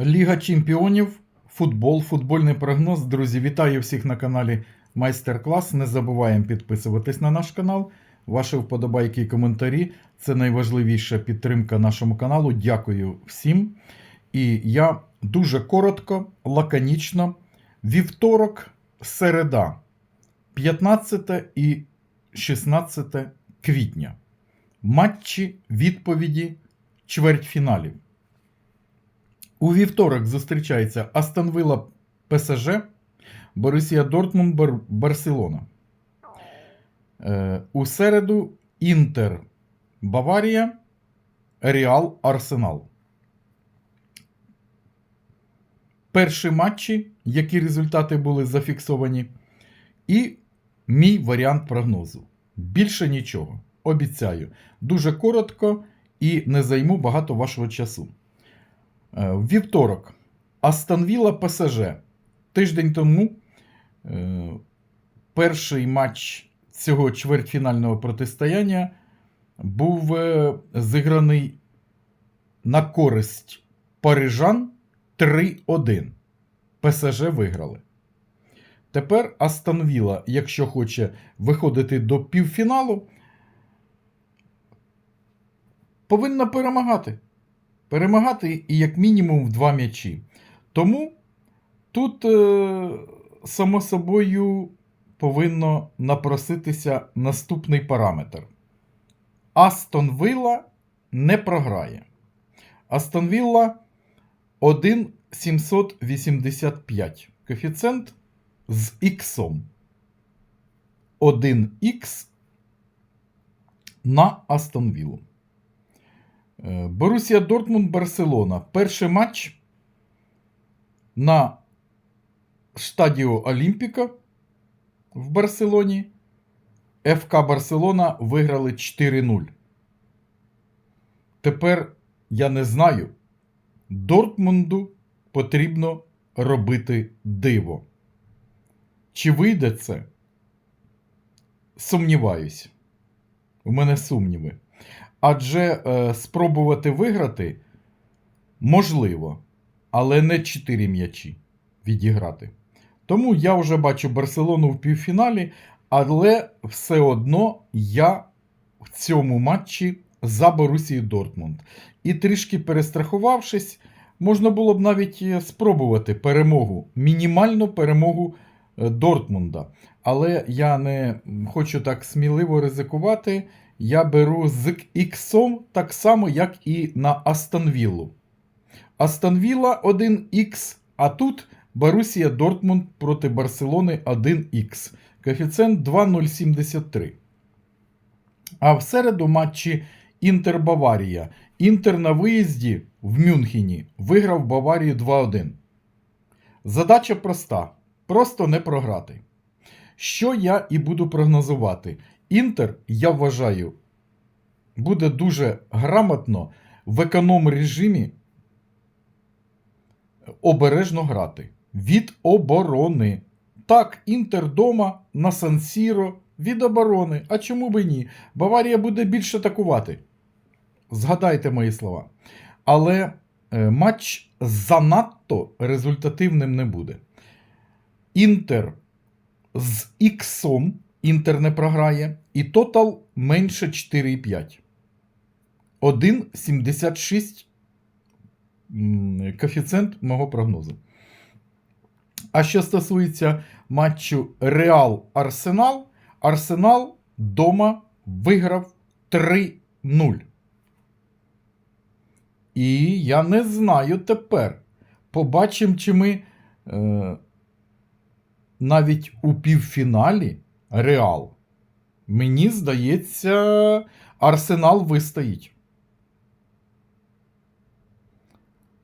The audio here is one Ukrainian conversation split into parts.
Ліга чемпіонів, футбол, футбольний прогноз. Друзі, вітаю всіх на каналі Майстер-клас. Не забуваємо підписуватись на наш канал. Ваші вподобайки і коментарі це найважливіша підтримка нашому каналу. Дякую всім. І я дуже коротко, лаконічно. Вівторок, середа, 15 і 16 квітня. Матчі відповіді чвертьфіналів. У вівторок зустрічається Астон Вилла ПСЖ, Борусія Дортмунд Бар- Барселона. Е, у середу Інтер Баварія, Реал Арсенал. Перші матчі, які результати були зафіксовані, і мій варіант прогнозу. Більше нічого. Обіцяю. Дуже коротко і не займу багато вашого часу. Е, Вівторок. Астон Вілла ПСЖ. Тиждень тому е, перший матч цього чвертьфінального протистояння був е, зіграний на користь парижан 3-1. ПСЖ виграли. Тепер Астон Вілла, якщо хоче виходити до півфіналу, повинна перемагати перемагати і як мінімум в два м'ячі. Тому тут, е, само собою, повинно напроситися наступний параметр. Астон Вилла не програє. Астон Вілла 1,785. Коефіцієнт з іксом. 1х на Астон Віллу. Борусія Дортмунд Барселона. Перший матч на стадіо Олімпіка в Барселоні. ФК Барселона виграли 4-0. Тепер я не знаю. Дортмунду потрібно робити диво. Чи вийде це? Сумніваюсь. У мене сумніви. Адже е, спробувати виграти можливо, але не 4 м'ячі відіграти. Тому я вже бачу Барселону в півфіналі, але все одно я в цьому матчі за Борусію Дортмунд. І трішки перестрахувавшись, можна було б навіть е, спробувати перемогу, мінімальну перемогу е, Дортмунда. Але я не хочу так сміливо ризикувати я беру з іксом так само, як і на Астонвіллу. Астонвілла 1х, а тут Борусія Дортмунд проти Барселони 1х. Коефіцієнт 2,073. А в середу матчі Інтер Баварія. Інтер на виїзді в Мюнхені виграв Баварію 2-1. Задача проста. Просто не програти. Що я і буду прогнозувати. Інтер, я вважаю, буде дуже грамотно в економ режимі обережно грати. Від оборони. Так, Інтер дома на Сан-Сіро від оборони. А чому би ні? Баварія буде більше атакувати. Згадайте мої слова. Але е, матч занадто результативним не буде. Інтер з іксом Інтер не програє, і тотал менше 4,5. 1,76 м, коефіцієнт мого прогнозу. А що стосується матчу Реал Арсенал, Арсенал дома виграв 3-0. І я не знаю тепер. Побачимо, чи ми е, навіть у півфіналі Реал. Мені здається, Арсенал вистоїть.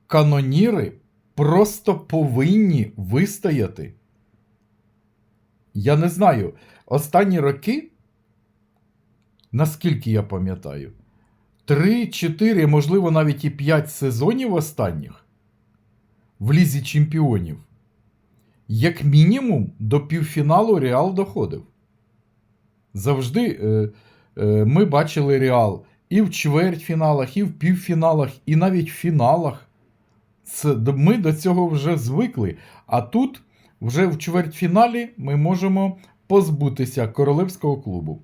Каноніри просто повинні вистояти. Я не знаю, останні роки, наскільки я пам'ятаю, 3-4, можливо, навіть і 5 сезонів останніх в Лізі Чемпіонів. Як мінімум, до півфіналу Реал доходив. Завжди е, е, ми бачили Реал і в чвертьфіналах, і в півфіналах, і навіть в фіналах Це, ми до цього вже звикли. А тут, вже в чвертьфіналі, ми можемо позбутися королевського клубу.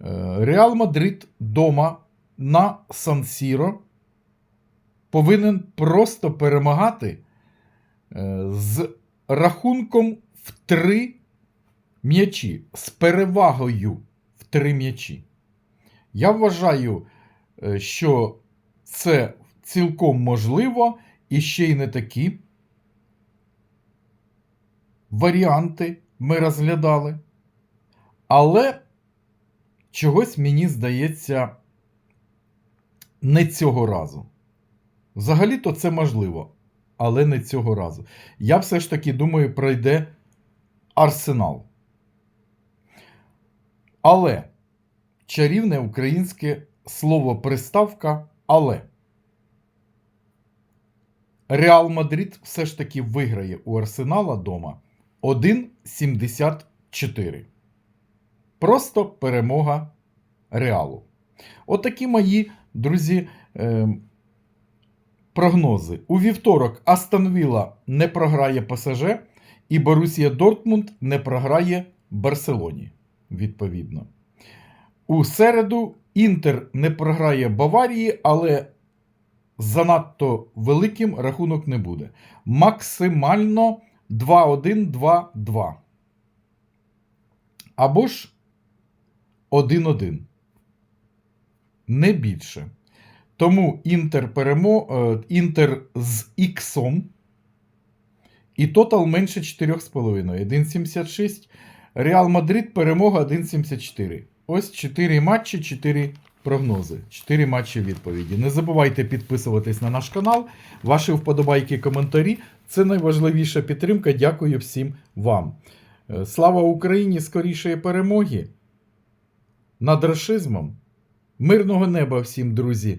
Е, Реал Мадрид дома на Сан-Сіро повинен просто перемагати е, з рахунком в три м'ячі, з перевагою в три м'ячі. Я вважаю, е, що це цілком можливо і ще й не такі варіанти ми розглядали. Але чогось мені здається не цього разу. Взагалі-то це можливо, але не цього разу. Я все ж таки думаю, пройде Арсенал. Але чарівне українське слово приставка але. Реал Мадрид все ж таки виграє у Арсенала дома 1,74. Просто перемога Реалу. Отакі мої, друзі, е, прогнози. У вівторок Астон Вілла не програє ПСЖ, і Борусія Дортмунд не програє Барселоні. Відповідно. У середу Інтер не програє Баварії, але занадто великим рахунок не буде. Максимально 2-1-2-2. Або ж 1-1. Не більше. Тому Інтер, перемо... е, Інтер з іксом. І тотал менше 4,5. 1,76. Реал Мадрид перемога 1,74. Ось 4 матчі, 4 прогнози. 4 матчі відповіді. Не забувайте підписуватись на наш канал. Ваші вподобайки, коментарі. Це найважливіша підтримка. Дякую всім вам. Е, Слава Україні! Скорішої перемоги! Над рашизмом. Мирного неба всім, друзі!